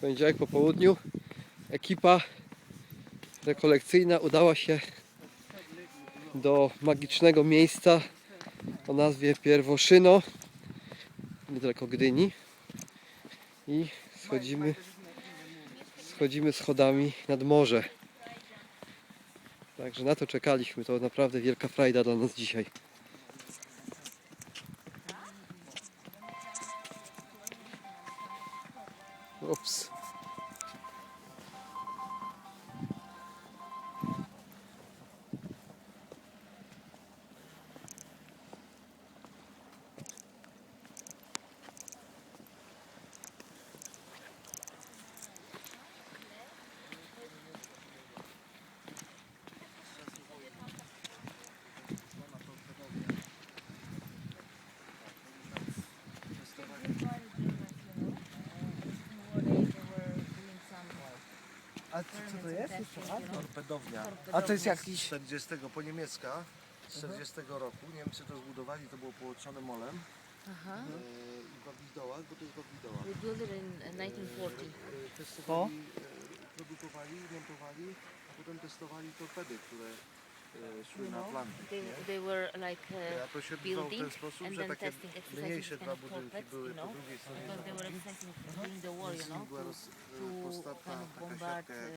poniedziałek po południu. Ekipa rekolekcyjna udała się do magicznego miejsca o nazwie Pierwoszyno niedaleko Gdyni. I schodzimy schodzimy schodami nad morze. Także na to czekaliśmy. To naprawdę wielka frajda dla nas dzisiaj Oops. A co, co to jest? Jeszcze raz? Torpedownia A to jest z jakiś... 40 po niemiecka, z 40 roku. Niemcy to zbudowali, to było połączone molem Aha. e, i w Babizdołach, bo to jest Babizdoła. We built it in uh, 1940. E, Testowali, e, produkowali, montowali, a potem testowali torpedy, które you know, they, they were like uh, building sposób, and then testing exercises and of you know, because they were exercising during the war, you know, to, to kind of bombard. Uh, uh